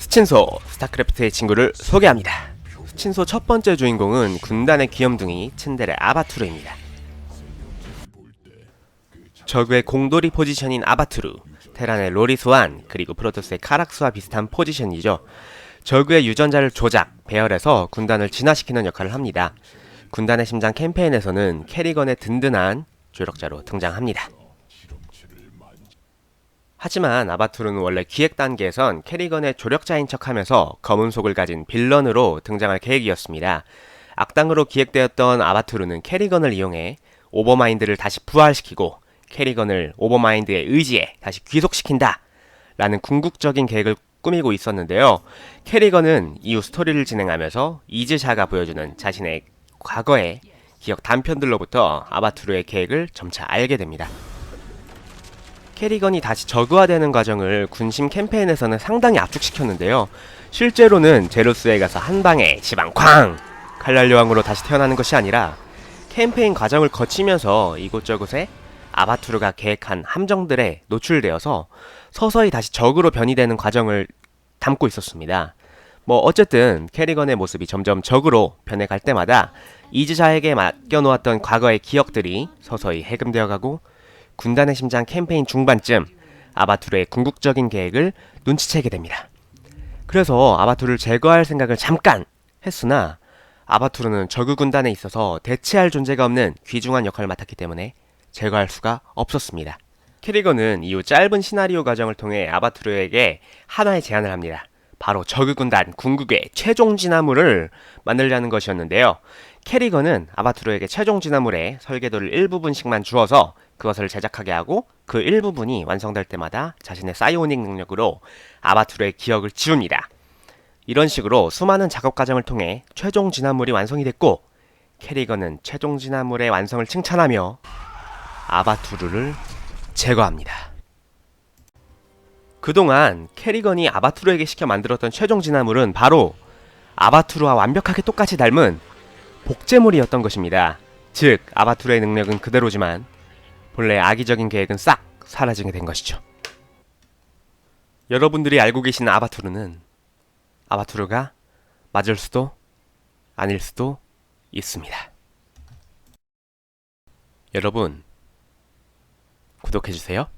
스친소 스타크래프트의 친구를 소개합니다. 스친소 첫 번째 주인공은 군단의 귀염둥이 츤데레 아바투르입니다. 적의 공돌이 포지션인 아바투르, 테란의 로리스완, 그리고 프로토스의 카락스와 비슷한 포지션이죠. 적의 유전자를 조작, 배열해서 군단을 진화시키는 역할을 합니다. 군단의 심장 캠페인에서는 캐리건의 든든한 조력자로 등장합니다. 하지만 아바투르는 원래 기획 단계에선 캐리건의 조력자인 척하면서 검은 속을 가진 빌런으로 등장할 계획이었습니다. 악당으로 기획되었던 아바투르는 캐리건을 이용해 오버마인드를 다시 부활시키고 캐리건을 오버마인드의 의지에 다시 귀속시킨다 라는 궁극적인 계획을 꾸미고 있었는데요. 캐리건은 이후 스토리를 진행하면서 이즈샤가 보여주는 자신의 과거의 기억 단편들로부터 아바투르의 계획을 점차 알게 됩니다. 캐리건이 다시 저그화되는 과정을 군심 캠페인에서는 상당히 압축시켰는데요. 실제로는 제루스에 가서 한 방에 지방 쾅! 칼날 여왕으로 다시 태어나는 것이 아니라 캠페인 과정을 거치면서 이곳저곳에 아바투르가 계획한 함정들에 노출되어서 서서히 다시 적으로 변이되는 과정을 담고 있었습니다. 뭐 어쨌든 캐리건의 모습이 점점 적으로 변해갈 때마다 이즈샤에게 맡겨놓았던 과거의 기억들이 서서히 해금되어 가고 군단의 심장 캠페인 중반쯤 아바투르의 궁극적인 계획을 눈치채게 됩니다. 그래서 아바투르를 제거할 생각을 잠깐 했으나 아바투르는 적의 군단에 있어서 대체할 존재가 없는 귀중한 역할을 맡았기 때문에 제거할 수가 없었습니다. 캐리건은 이후 짧은 시나리오 과정을 통해 아바투르에게 하나의 제안을 합니다. 바로 적의 군단 궁극의 최종 진화물을 만들려는 것이었는데요. 캐리건은 아바투르에게 최종 진화물의 설계도를 일부분씩만 주어서 그것을 제작하게 하고 그 일부분이 완성될 때마다 자신의 사이오닉 능력으로 아바투르의 기억을 지웁니다. 이런 식으로 수많은 작업 과정을 통해 최종 진화물이 완성이 됐고 캐리건은 최종 진화물의 완성을 칭찬하며 아바투르를 제거합니다. 그동안 캐리건이 아바투르에게 시켜 만들었던 최종 진화물은 바로 아바투르와 완벽하게 똑같이 닮은 복제물이었던 것입니다. 즉, 아바투르의 능력은 그대로지만 본래 악의적인 계획은 싹 사라지게 된 것이죠. 여러분들이 알고 계신 아바투르는 아바투르가 맞을 수도 아닐 수도 있습니다. 여러분, 구독해주세요.